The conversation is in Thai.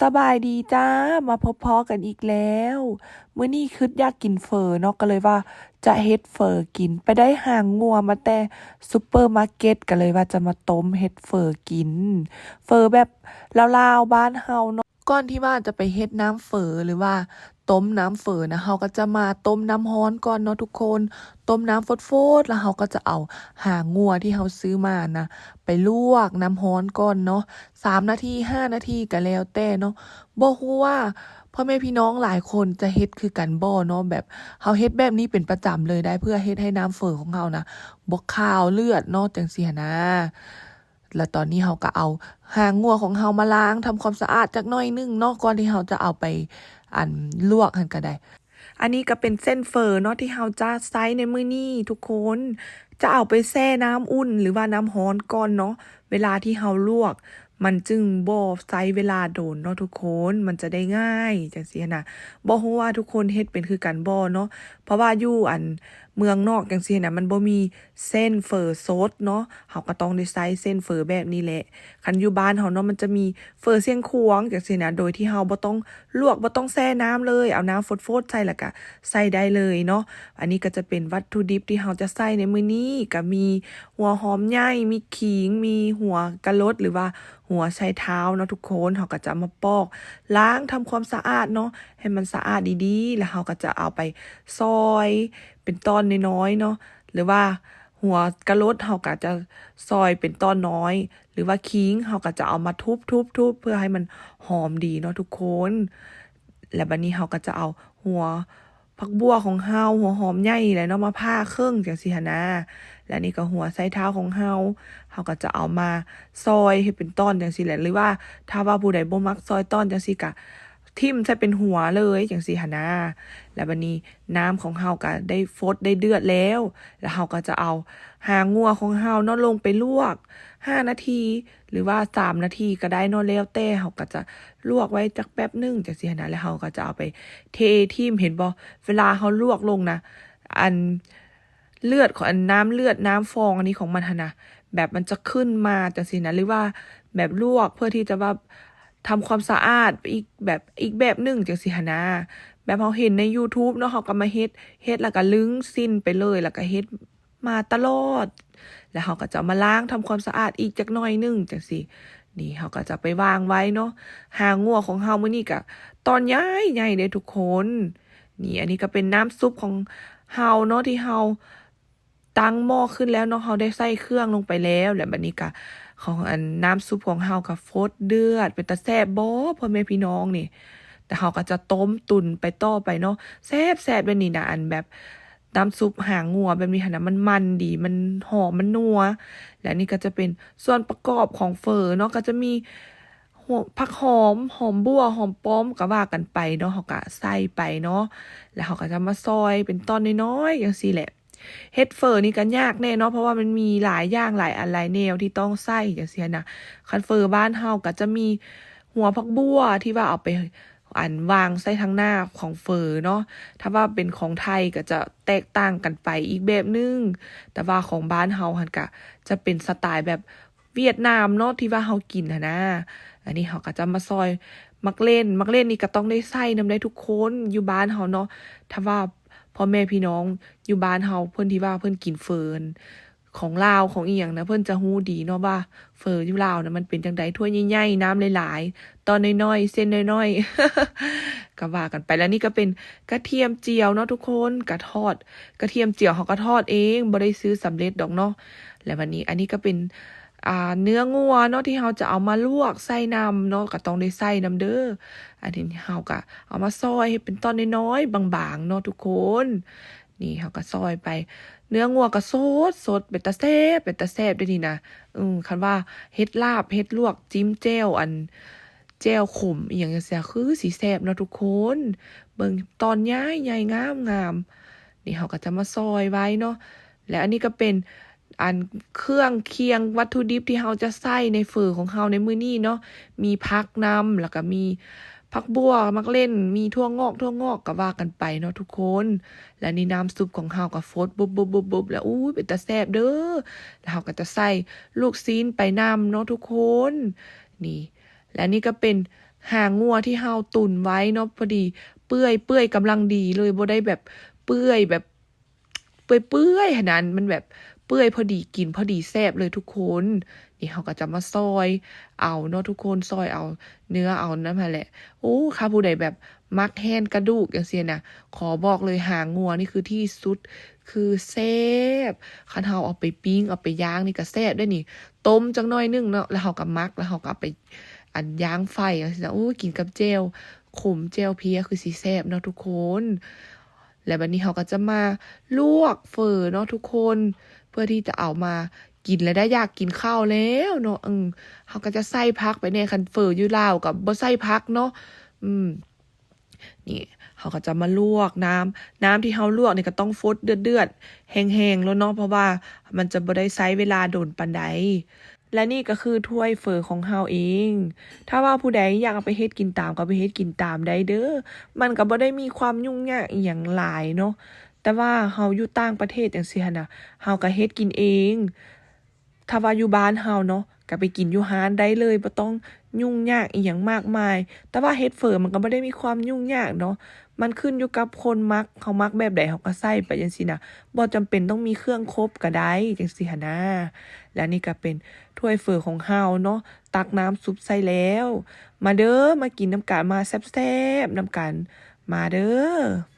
สบายดีจ้ามาพบพอกันอีกแล้วเมื่อนี่คืดอยากกินเฟอเนาะก็เลยว่า จะเฮ็ดเฟอกินไปได้หางงัวมาแต่ซูเปอร์มาร์เก็ตก็เลยว่าจะมาต้มเฮ็ดเฟอกิน เฟอแบบลาวๆบ้านเฮาเนาะ ก่อนที่ว่าจะไปเฮ็ดน้ำเฟอหรือว่าต้มน้ำเฟอนะเฮาก็จะมาต้มน้ำร้อนก่อนเนาะทุกคน ต้มน้ำฟดๆแล้วเฮาก็จะเอาหางงัวที่เฮาซื้อมานะไปลวกน้ำร้อนก่อนเนาะสามนาทีห้านาทีก็แล้วแต่เนาะบ่ฮู้ว่าพ่อแม่พี่น้องหลายคนจะเฮ็ดคือกันบ่เนาะแบบเฮาเฮ็ดแบบนี้เป็นประจำเลยได้เพื่อเฮ็ดให้น้ำเฝอของเฮานะบ่คาวเลือดเนาะจังซี่หั้นนะ แล้วตอนนี้เฮาก็เอาหางงัวของเฮามาล้างทำความสะอาดจักหน่อยนึงเนาะก่อนที่เฮาจะเอาไปอันลวกหั่นก็ได้ อันนี้ก็เป็นเส้นเฟอร์เนาะที่เฮาจะใช้ในมื้อนี้ทุกคน จะเอาไปแช่น้ำอุ่นหรือว่าน้ำร้อนก่อนเนาะเวลาที่เฮาลวก มันจึงบ่ใช้เวลาโดนเนาะทุกคนมันจะได้ง่ายจังซี่หั้นนะบ่ฮู้ว่าทุกคนเฮ็ดเป็นคือกันบ่เนาะเพราะว่าอยู่อัน เมืองนอกจังซี่น่ะมันบ่มีเส้นเฟอร์สดเนาะเฮาก็ต้องได้ใช้เส้นเฟอร์แบบนี้แหละคันอยู่บ้านเฮาเนาะมันจะมีเฟอร์เสียงควงจังซี่นะโดยที่เฮาบ่ต้องลวกบ่ต้องแช่น้ำเลย เอาน้ำฟดๆใส่แล้วก็ใส่ได้เลยเนาะอันนี้ก็จะเป็นวัตถุดิบที่เฮาจะใส่ในมื้อนี้ก็มีหัวหอมใหญ่มีขิง มีหัวกะลดหรือว่าหัวไชเท้าเนาะทุกคนเฮาก็จะมาปอก ล้างทำความสะอาดเนาะให้มันสะอาดดีๆ แล้วเฮาก็จะเอาไปซอย เป็นตอนน้อยๆเนาะหรือว่าหัวกระลดเฮาก็จะซอยเป็นตอนน้อย หรือว่าขิงเฮาก็จะเอามาทุบๆเพื่อให้มันหอมดีเนาะทุกคน และบัดนี้เฮาก็จะเอาหัวผักบัวของเฮาหัวหอมใหญ่แหละเนาะมาผ่าครึ่งจังซี่หันนะและนี่ก็หัวไชเท้าของเฮาเฮาก็จะเอามาซอยให้เป็นต้อนจังซี่แหละหรือว่าถ้าว่าผู้ใดบ่มักซอยต้อนจังซี่ก็ ทิ่มใส่เป็นหัวเลยจังซี่หันนะและบัดนี้น้ำของเฮาก็ได้ฟดได้เดือดแล้ว แล้วเฮาก็จะเอาหางงัวของเฮานาะลงไปลวก5นาที หรือว่า3นาทีก็ได้นาะแล้วแต่เฮาก็จะลวกไว้จักแป๊บนึงจังซี่หั้นนะแล้วเฮาก็จะเอาไปเททิ่มเห็นบ่เวลาเฮาลวกลงนะอันเลือดของอันน้ำเลือดน้ำฟองอันนี้ของมันนะแบบมันจะขึ้นมาจังซี่นะหรือว่าแบบลวกเพื่อที่จะว่า ทำความสะอาดอีกแบบอีกแบบหนึ่งจังซี่หันนะแบบเฮาเห็นใน YouTube เนาะเฮาก็มาเฮ็ดเฮ็ดแล้วก็ลึงสิ้นไปเลยแล้วก็เฮ็ดมาตลอด แล้วเฮาก็จะมาล้างทำความสะอาดอีกจักหน่อยหนึงจังซี่นี่เฮาก็จะไปวางไว้เนาะหางงัวของเฮามื้อนี้ก็ตอนใหญ่ใหญ่เด้ทุกคน นี่อันนี้ก็เป็นน้ำซุปของเฮาเนาะที่เฮาตั้งหม้อขึ้นแล้วเนาะเฮาได้ใส่เครื่องลงไปแล้ว แล้วบัดนี้ก็ ของอันน้ำซุปของเฮาก็ฟดเดือด เป็นตาแซ่บบ่พ่อแม่พี่น้องนี่ แต่เฮาก็จะต้มตุนไปต่อไปเนาะแซ่บแซ่บแบบนี้นะอันแบบน้ำซุปหางงัวแบบนี้ค่ะนะมันมันดีมันหอมมันนัว และนี่ก็จะเป็นส่วนประกอบของเฟอเนาะก็จะมีผักหอมหอมบัวหอมป้อมก็ว่ากันไปเนาะเขาก็ใส่ไปเนาะแล้วเขาก็จะมาซอยเป็นตอนน้อยๆอย่างซี่แหละ เฮ็ดเฟอร์นี่ก็ยากแน่เนาะเพราะว่ามันมีหลายอย่างหลายอันหลายแนวที่ต้องใส่อย่างเสียนะคันเฟอร์บ้านเฮาก็จะมีหัวผักบัวที่ว่าเอาไปอันวางใส่ทางหน้าของเฟอร์เนาะ ถ้าว่าเป็นของไทยก็จะแตกต่างกันไปอีกแบบนึง แต่ว่าของบ้านเฮาหันกะจะเป็นสไตล์แบบเวียดนามเนาะที่ว่าเฮากินนะนะ อันนี้เขาก็จะมาซอยมักเล่น มักเล่นนี่ก็ต้องได้ใส่นำได้ทุกคนอยู่บ้านเฮาเนาะ ถ้าว่า พ่อแม่พี่น้องอยู่บ้านเฮาเพิ่นที่ว่าเพิ่นกินเฟิร์นของลาวของอีหยังนะเพิ่นจะฮู้ดีเนาะว่าเฟออยู่ลาวนะมันเป็นจังไดถ้วยใหญ่ๆน้ำหลายๆ ตอนน้อยๆ เส้นน้อยๆ ก็ว่ากันไปแล้วนี่ก็เป็นกระเทียมเจียวเนาะทุกคนกระทอด กระเทียมเจียวเขาก็ทอดเองบ่ได้ซื้อสำเร็จดอกเนาะและวันนี้อันนี้ก็เป็น อ่าเนื้องัวเนาะที่เราจะเอามาลวกใส่น้ำเนาะก็ต้องได้ใส่น้ำเด้ออันนี้เราก็เอามาซอยให้เป็นตอนน้อยๆบางๆเนาะทุกคน นี่เขาก็ซอยไป เนื้องัวก็สดสดเป็นตาแซ่บเป็นตาแซ่บด้วยนี่นะอืมคันว่าเฮ็ดลาบเฮ็ดลวกจิ้มแจ่วอันแจ่วขมอีหยังจังซี่คือสิแซ่บเนาะทุกคน เบิ่งตอนย้ายใหญ่งามงามนี่เขาก็จะมาซอยไว้เนาะและอันนี้ก็เป็น อันเครื่องเคียงวัตถุดิบที่เราจะใส่ในเฟอของเราในมื้อนี้เนาะ มีผักนำแล้วก็มีผักบัวมักเล่น มีทั่วงอกทั่วงอกก็ว่ากันไปเนาะทุกคน และนี่น้ำซุปของเฮาก็ฟดบุบบุบบุบบุบแล้วอู้ยเป็นตาแซ่บเด้อ แล้วเฮาก็จะใส่ลูกซีนไปนำเนาะทุกคน นี่ และนี่ก็เป็นหางงัวที่เฮาตุนไว้เนาะพอดี เปื่อยเปื่อยกำลังดีเลยบ่ได้แบบเปื่อยแบบ เปื่อยเปื่อยขนาดมันแบบ เปื่อยพอดีกินพอดีแซ่บเลยทุกคน นี่เขาก็จะมาซอย เอาเนาะทุกคนซอยเอาเนื้อเอานั่นมาแหละ โอ้ค่ะผู้ใดแบบมักแห้นกระดูกอย่างเสียนะขอบอกเลยหางงัวนี่คือที่สุดคือแซ่บคันเฮาเอาไปปิ้งเอาไปย่างนี่ก็แซ่บได้นี่ ต้มจังหน่อยนึงเนาะแล้วเฮาก็มักแล้วเฮาก็ไปอันย่างไฟจังซี่นะโอ้กินกับเจลขมเจลเพียคือสิแซ่บเนาะทุกคนและบัดนี้เขาก็จะมาลวกเฟอเนาะทุกคน พื่อที่จะเอามากินแล้วได้อยากกินข้าวแล้วเนาะอืมเขาก็จะใส่พักไปในคันเฟออยู่ลาวกับบ่ใส่พักเนาะอืมนี่เขาก็จะมาลวกน้ำน้ำที่เขาลวกเนี่ยก็ต้องฟดเดือดเดือดๆแห้งๆแล้วเนาะเพราะว่ามันจะบ่ได้ใช้เวลาโดนปานใดและนี่ก็คือถ้วยเฟอของเฮาเอง ถ้าว่าผู้ใดอยากเอาไปเฮ็ดกินตามก็ไปเฮ็ดกินตามได้เด้อ มันก็บ่ได้มีความยุ่งยากอีหยังหลายเนาะ แต่ว่าเฮาอยู่ต่างประเทศจังซี่หั่นน่ะเฮาก็เฮ็ดกินเอง ถ้าว่าอยู่บ้านเฮาเนาะก็ไปกินอยู่ร้านได้เลยบ่ต้องยุ่งยากอีหยังมากมาย แต่ว่าเฮ็ดเฟอร์มันก็บ่ได้มีความยุ่งยากเนาะ มันขึ้นอยู่กับคนมักเขามักแบบใดเขาก็ใส่ไปจังซี่นะบ่จำเป็นต้องมีเครื่องครบก็ได้จังซี่หั่นนะและนี่ก็เป็นถ้วยเฟอร์ของเฮาเนาะ ตักน้ำซุปใส่แล้ว มาเด้อ มากินน้ำกันมาแซ่บๆน้ำกัน มาเด้อ